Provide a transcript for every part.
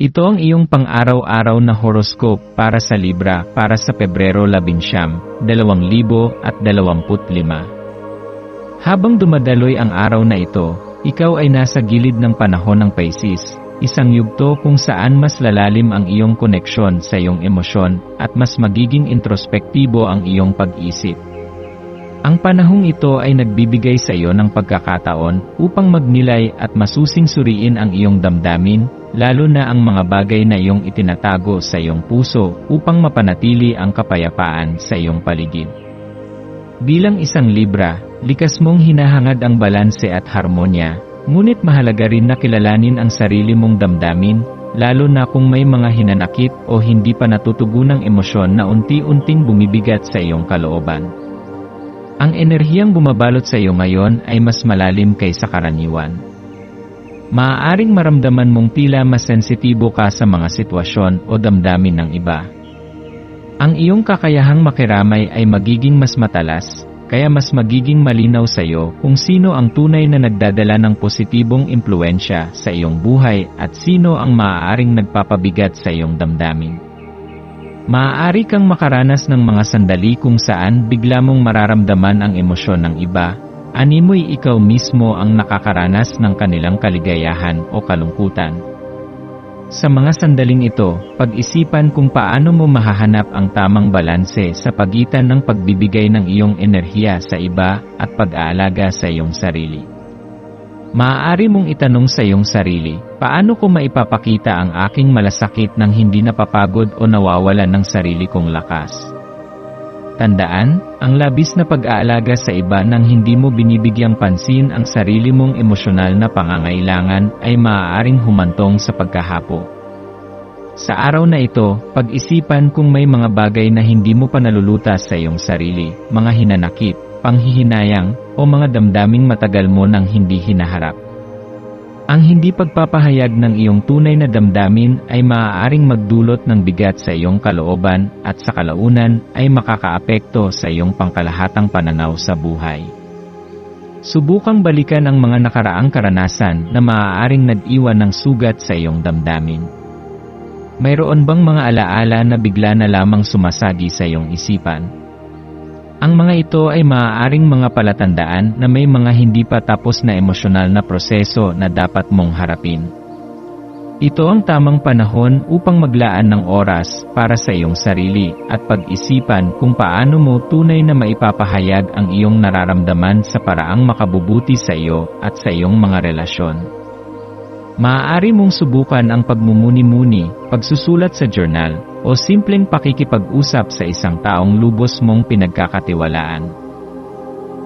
Ito ang iyong pang-araw-araw na horoscope para sa Libra para sa Pebrero 11, 2025. Habang dumadaloy ang araw na ito, ikaw ay nasa gilid ng panahon ng Pisces, isang yugto kung saan mas lalalim ang iyong koneksyon sa iyong emosyon at mas magiging introspektibo ang iyong pag-isip. Ang panahong ito ay nagbibigay sa iyo ng pagkakataon upang magnilay at masusing suriin ang iyong damdamin, lalo na ang mga bagay na iyong itinatago sa iyong puso upang mapanatili ang kapayapaan sa iyong paligid. Bilang isang Libra, likas mong hinahangad ang balanse at harmonya, ngunit mahalaga rin na kilalanin ang sarili mong damdamin, lalo na kung may mga hinanakit o hindi pa natutugunang emosyon na unti-unting bumibigat sa iyong kalooban. Ang enerhiyang bumabalot sa iyo ngayon ay mas malalim kaysa karaniwan. Maaaring maramdaman mong tila mas sensitibo ka sa mga sitwasyon o damdamin ng iba. Ang iyong kakayahang makiramay ay magiging mas matalas, kaya mas magiging malinaw sa iyo kung sino ang tunay na nagdadala ng positibong impluensya sa iyong buhay at sino ang maaaring nagpapabigat sa iyong damdamin. Maaari kang makaranas ng mga sandali kung saan bigla mong mararamdaman ang emosyon ng iba, animoy ikaw mismo ang nakakaranas ng kanilang kaligayahan o kalungkutan. Sa mga sandaling ito, pag-isipan kung paano mo mahahanap ang tamang balanse sa pagitan ng pagbibigay ng iyong enerhiya sa iba at pag-aalaga sa iyong sarili. Maaari mong itanong sa iyong sarili, paano ko maipapakita ang aking malasakit nang hindi napapagod o nawawalan ng sarili kong lakas? Tandaan, ang labis na pag-aalaga sa iba nang hindi mo binibigyang pansin ang sarili mong emosyonal na pangangailangan ay maaaring humantong sa pagkahapo. Sa araw na ito, pag-isipan kung may mga bagay na hindi mo pa nalulutas sa iyong sarili, mga hinanakit, panghihinayang, o mga damdaming matagal mo nang hindi hinaharap. Ang hindi pagpapahayag ng iyong tunay na damdamin ay maaaring magdulot ng bigat sa iyong kalooban at sa kalaunan ay makakaapekto sa iyong pangkalahatang pananaw sa buhay. Subukang balikan ang mga nakaraang karanasan na maaaring nag-iwan ng sugat sa iyong damdamin. Mayroon bang mga alaala na bigla na lamang sumasagi sa iyong isipan? Ang mga ito ay maaaring mga palatandaan na may mga hindi pa tapos na emosyonal na proseso na dapat mong harapin. Ito ang tamang panahon upang maglaan ng oras para sa iyong sarili at pag-isipan kung paano mo tunay na maipapahayag ang iyong nararamdaman sa paraang makabubuti sa iyo at sa iyong mga relasyon. Maaari mong subukan ang pagmumuni-muni, pagsusulat sa journal, o simpleng pakikipag-usap sa isang taong lubos mong pinagkakatiwalaan.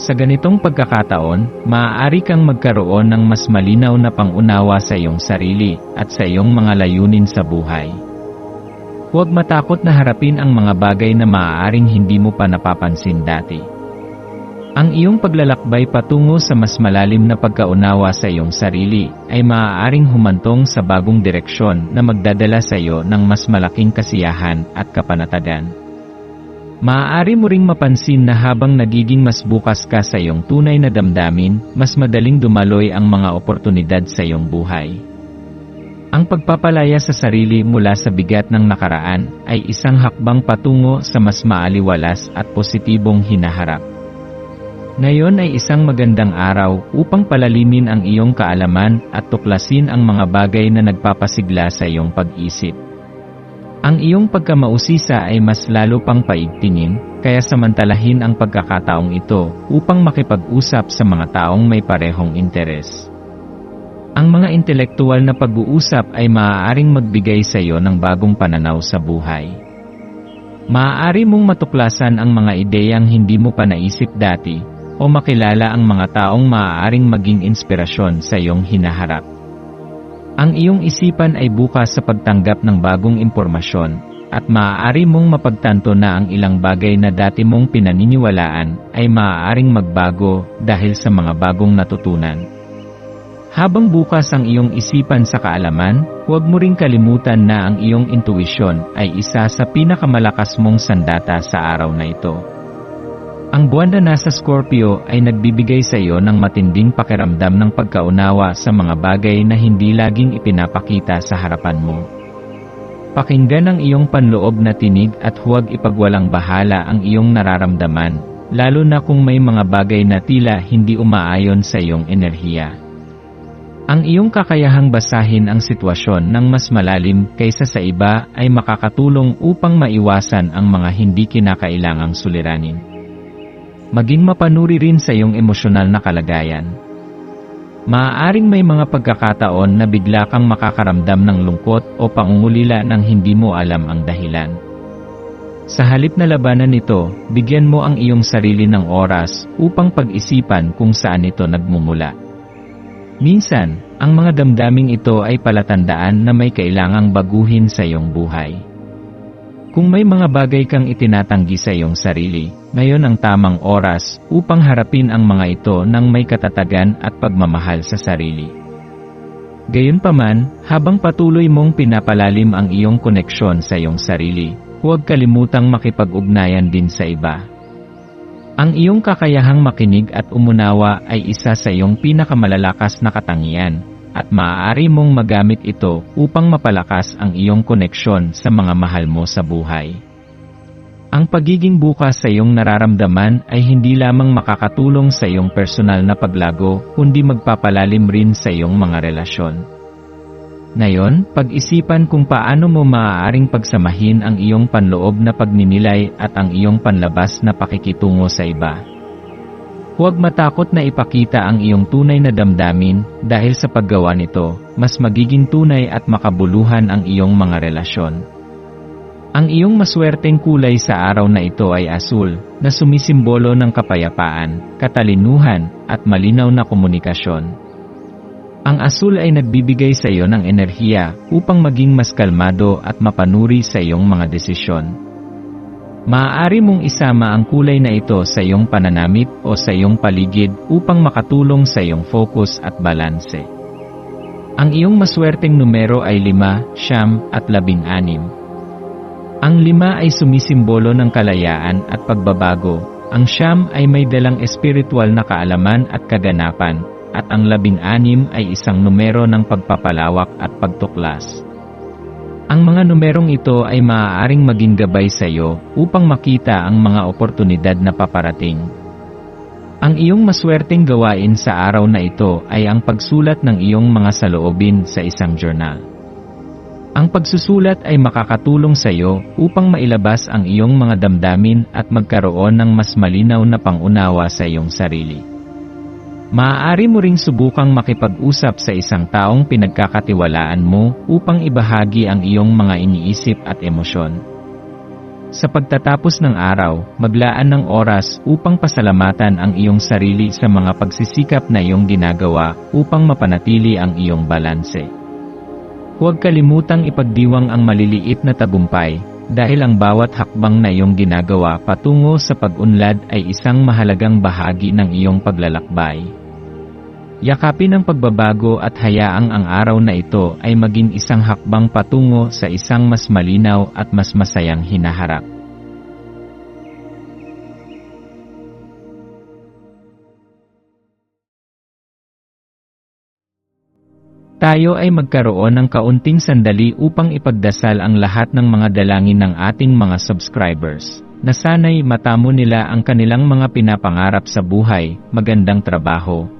Sa ganitong pagkakataon, maaari kang magkaroon ng mas malinaw na pangunawa sa iyong sarili at sa iyong mga layunin sa buhay. Huwag matakot na harapin ang mga bagay na maaaring hindi mo pa napapansin dati. Ang iyong paglalakbay patungo sa mas malalim na pagkaunawa sa iyong sarili ay maaaring humantong sa bagong direksyon na magdadala sa iyo ng mas malaking kasiyahan at kapanatagan. Maaari mo ring mapansin na habang nagiging mas bukas ka sa iyong tunay na damdamin, mas madaling dumaloy ang mga oportunidad sa iyong buhay. Ang pagpapalaya sa sarili mula sa bigat ng nakaraan ay isang hakbang patungo sa mas maaliwalas at positibong hinaharap. Ngayon ay isang magandang araw upang palalimin ang iyong kaalaman at tuklasin ang mga bagay na nagpapasigla sa iyong pag-isip. Ang iyong pagkamausisa ay mas lalo pang paigtingin, kaya samantalahin ang pagkakataong ito upang makipag-usap sa mga taong may parehong interes. Ang mga intelektual na pag-uusap ay maaaring magbigay sa iyo ng bagong pananaw sa buhay. Maaari mong matuklasan ang mga ideyang hindi mo pa naisip dati o makilala ang mga taong maaaring maging inspirasyon sa iyong hinaharap. Ang iyong isipan ay bukas sa pagtanggap ng bagong impormasyon, at maaari mong mapagtanto na ang ilang bagay na dati mong pinaniniwalaan ay maaaring magbago dahil sa mga bagong natutunan. Habang bukas ang iyong isipan sa kaalaman, huwag mo ring kalimutan na ang iyong intuisyon ay isa sa pinakamalakas mong sandata sa araw na ito. Ang buwan na nasa Scorpio ay nagbibigay sa iyo ng matinding pakiramdam ng pagkaunawa sa mga bagay na hindi laging ipinapakita sa harapan mo. Pakinggan ang iyong panloob na tinig at huwag ipagwalang bahala ang iyong nararamdaman, lalo na kung may mga bagay na tila hindi umaayon sa iyong enerhiya. Ang iyong kakayahang basahin ang sitwasyon ng mas malalim kaysa sa iba ay makakatulong upang maiwasan ang mga hindi kinakailangang suliranin. Maging mapanuri rin sa iyong emosyonal na kalagayan. Maaaring may mga pagkakataon na bigla kang makakaramdam ng lungkot o pangungulila nang hindi mo alam ang dahilan. Sa halip na labanan nito, bigyan mo ang iyong sarili ng oras upang pag-isipan kung saan ito nagmumula. Minsan, ang mga damdaming ito ay palatandaan na may kailangang baguhin sa iyong buhay. Kung may mga bagay kang itinatanggi sa iyong sarili, ngayon ang tamang oras upang harapin ang mga ito ng may katatagan at pagmamahal sa sarili. Gayunpaman, habang patuloy mong pinapalalim ang iyong koneksyon sa iyong sarili, huwag kalimutang makipag-ugnayan din sa iba. Ang iyong kakayahang makinig at umunawa ay isa sa iyong pinakamalalakas na katangian, at maaari mong magamit ito upang mapalakas ang iyong koneksyon sa mga mahal mo sa buhay. Ang pagiging bukas sa iyong nararamdaman ay hindi lamang makakatulong sa iyong personal na paglago, kundi magpapalalim rin sa iyong mga relasyon. Ngayon, pag-isipan kung paano mo maaaring pagsamahin ang iyong panloob na pagninilay at ang iyong panlabas na pakikitungo sa iba. Huwag matakot na ipakita ang iyong tunay na damdamin dahil sa paggawa nito, mas magiging tunay at makabuluhan ang iyong mga relasyon. Ang iyong maswerteng kulay sa araw na ito ay asul, na sumisimbolo ng kapayapaan, katalinuhan, at malinaw na komunikasyon. Ang asul ay nagbibigay sa iyo ng enerhiya upang maging mas kalmado at mapanuri sa iyong mga desisyon. Maaari mong isama ang kulay na ito sa iyong pananamit o sa iyong paligid upang makatulong sa iyong focus at balanse. Ang iyong maswerteng numero ay 5, siyam at 16. Ang 5 ay sumisimbolo ng kalayaan at pagbabago, ang siyam ay may dalang espiritual na kaalaman at kaganapan, at ang 16 ay isang numero ng pagpapalawak at pagtuklas. Ang mga numerong ito ay maaaring maging gabay sa iyo upang makita ang mga oportunidad na paparating. Ang iyong maswerteng gawain sa araw na ito ay ang pagsulat ng iyong mga saloobin sa isang journal. Ang pagsusulat ay makakatulong sa iyo upang mailabas ang iyong mga damdamin at magkaroon ng mas malinaw na pangunawa sa iyong sarili. Maaari mo ring subukang makipag-usap sa isang taong pinagkakatiwalaan mo upang ibahagi ang iyong mga iniisip at emosyon. Sa pagtatapos ng araw, maglaan ng oras upang pasalamatan ang iyong sarili sa mga pagsisikap na iyong ginagawa upang mapanatili ang iyong balanse. Huwag kalimutang ipagdiwang ang maliliit na tagumpay, dahil ang bawat hakbang na iyong ginagawa patungo sa pag-unlad ay isang mahalagang bahagi ng iyong paglalakbay. Yakapin ang pagbabago at hayaang ang araw na ito ay maging isang hakbang patungo sa isang mas malinaw at mas masayang hinaharap. Tayo ay magkaroon ng kaunting sandali upang ipagdasal ang lahat ng mga dalangin ng ating mga subscribers na sana'y matamo nila ang kanilang mga pinapangarap sa buhay, magandang trabaho,